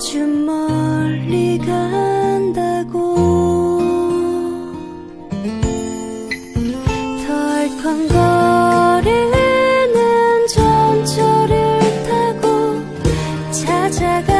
아주 멀리 간다고. 덜컹거리는 전철을 타고 찾아가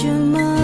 you mine.